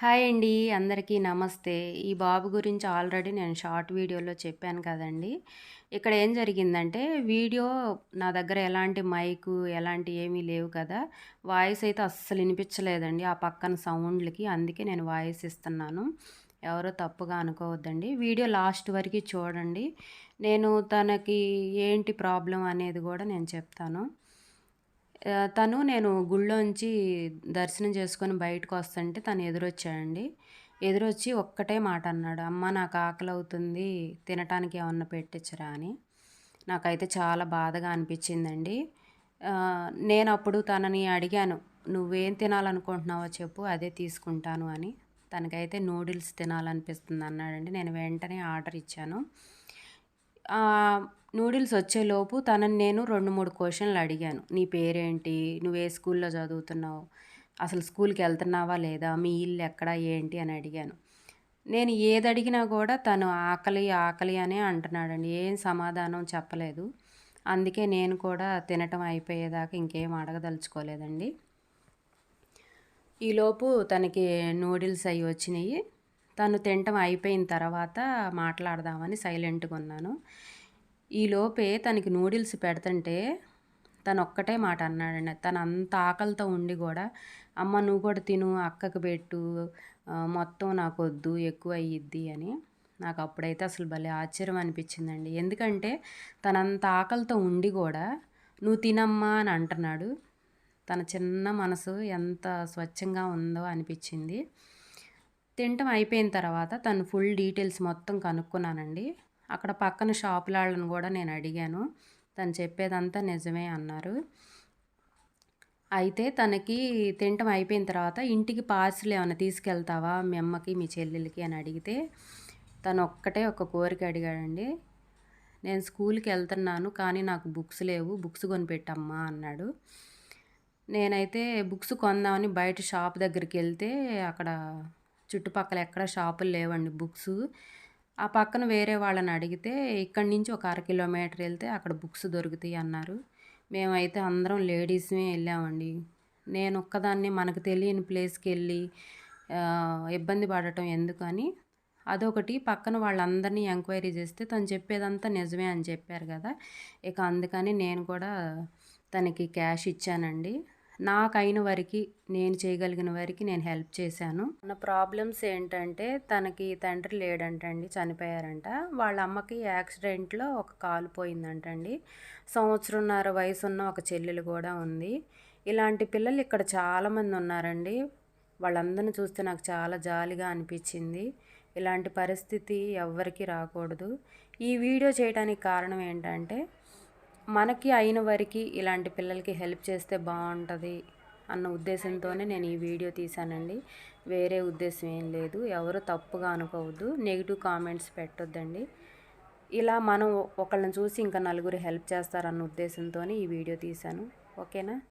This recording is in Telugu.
హాయ్ అండి అందరికీ నమస్తే. ఈ బాబు గురించి ఆల్రెడీ నేను షార్ట్ వీడియోలో చెప్పాను కదండి. ఇక్కడ ఏం జరిగిందంటే వీడియో నా దగ్గర ఎలాంటి మైకు ఎలాంటి ఏమీ లేవు కదా. వాయిస్ అయితే అస్సలు వినిపించలేదండి ఆ పక్కన సౌండ్లకి. అందుకే నేను వాయిస్ ఇస్తున్నాను. ఎవరో తప్పుగా అనుకోవద్దండి. వీడియో లాస్ట్ వరకు చూడండి. నేను తనకి ఏంటి ప్రాబ్లం అనేది కూడా నేను చెప్తాను. తను నేను గుళ్ళోంచి దర్శనం చేసుకొని బయటకు వస్తుంటే తను ఎదురొచ్చాడండి. ఎదురొచ్చి ఒక్కటే మాట అన్నాడు అమ్మ నాకు ఆకలి అవుతుంది తినటానికి ఏమన్నా పెట్టించరా అని. నాకైతే చాలా బాధగా అనిపించిందండి. నేను అప్పుడు తనని అడిగాను నువ్వేం తినాలనుకుంటున్నావో చెప్పు అదే తీసుకుంటాను అని. తనకైతే నూడిల్స్ తినాలనిపిస్తుంది అన్నాడండి నేను వెంటనే ఆర్డర్ ఇచ్చాను. నూడిల్స్ వచ్చేలోపు తనని నేను రెండు మూడు క్వశ్చన్లు అడిగాను. నీ పేరేంటి? నువ్వు ఏ స్కూల్లో చదువుతున్నావు. అసలు స్కూల్కి వెళ్తున్నావా లేదా? మీ ఇల్లు ఎక్కడ? ఏంటి? అని అడిగాను. నేను ఏది అడిగినా కూడా తను ఆకలి ఆకలి అనే అంటున్నాడండి. ఏం సమాధానం చెప్పలేదు. అందుకే నేను కూడా తినటం అయిపోయేదాకా ఇంకేం అడగదలుచుకోలేదండి. ఈలోపు తనకి నూడిల్స్ అవి వచ్చినాయి. తను తినటం అయిపోయిన తర్వాత మాట్లాడదామని సైలెంట్గా ఉన్నాను. ఈలోపే తనకి నూడిల్స్ పెడుతుంటే తను ఒక్కటే మాట అన్నాడండి. తను అంత ఆకలితో ఉండి కూడా అమ్మ నువ్వు కూడా తిను అక్కకు పెట్టు మొత్తం నాకు వద్దు ఎక్కువ అయ్యిద్ది అని. నాకు అప్పుడైతే అసలు భలే ఆశ్చర్యం అనిపించిందండి. ఎందుకంటే తనంత ఆకలితో ఉండి కూడా నువ్వు తినమ్మా అని అంటున్నాడు. తన చిన్న మనసు ఎంత స్వచ్ఛంగా ఉందో అనిపించింది. తినటం అయిపోయిన తర్వాత తను ఫుల్ డీటెయిల్స్ మొత్తం కనుక్కున్నానండి. అక్కడ పక్కన షాపులాళ్ళని కూడా నేను అడిగాను. తను చెప్పేదంతా నిజమే అన్నారు. అయితే తనకి తినటం అయిపోయిన తర్వాత ఇంటికి పార్సిల్ ఏమైనా తీసుకెళ్తావా మీ అమ్మకి మీ చెల్లెలకి అని అడిగితే తను ఒక్కటే ఒక కోరిక అడిగాడండి. నేను స్కూల్కి వెళ్తున్నాను కానీ నాకు బుక్స్ లేవు బుక్స్ కొనిపెట్టమ్మా అన్నాడు. నేనైతే బుక్స్ కొందామని బయట షాప్ దగ్గరికి వెళ్తే అక్కడ చుట్టుపక్కల ఎక్కడ షాపులు లేవండి బుక్స్. ఆ పక్కన వేరే వాళ్ళని అడిగితే ఇక్కడి నుంచి ఒక అర కిలోమీటర్ వెళ్తే అక్కడ బుక్స్ దొరుకుతాయి అన్నారు. మేమైతే అందరం లేడీస్మే వెళ్ళామండి. నేను ఒక్కదాన్ని మనకు తెలియని ప్లేస్కి వెళ్ళి ఇబ్బంది పడటం ఎందుకని అదొకటి. పక్కన వాళ్ళందరినీ ఎంక్వైరీ చేస్తే తను చెప్పేదంతా నిజమే అని చెప్పారు కదా. ఇక అందుకని నేను కూడా తనకి క్యాష్ ఇచ్చానండి. నాకు అయిన వరకు నేను చేయగలిగిన వరకు నేను హెల్ప్ చేశాను. నా ప్రాబ్లమ్స్ ఏంటంటే తనకి తండ్రి లేడంటండి చనిపోయారంట. వాళ్ళ అమ్మకి యాక్సిడెంట్లో ఒక కాలు పోయిందంటండి. సంవత్సరంన్నర వయసు ఉన్న ఒక చెల్లెలు కూడా ఉంది. ఇలాంటి పిల్లలు ఇక్కడ చాలామంది ఉన్నారండి. వాళ్ళందరిని చూస్తే నాకు చాలా జాలిగా అనిపించింది. ఇలాంటి పరిస్థితి ఎవ్వరికీ రాకూడదు. ఈ వీడియో చేయడానికి కారణం ఏంటంటే మనకి అయిన వరకు ఇలాంటి పిల్లలకి హెల్ప్ చేస్తే బాగుంటుంది అన్న ఉద్దేశంతోనే నేను ఈ వీడియో తీశానండి వేరే ఉద్దేశం ఏం లేదు. ఎవరు తప్పుగా అనుకోవద్దు. నెగిటివ్ కామెంట్స్ పెట్టొద్దండి. ఇలా మనం ఒకళ్ళని చూసి ఇంకా నలుగురు హెల్ప్ చేస్తారన్న ఉద్దేశంతో ఈ వీడియో తీశాను ఓకేనా?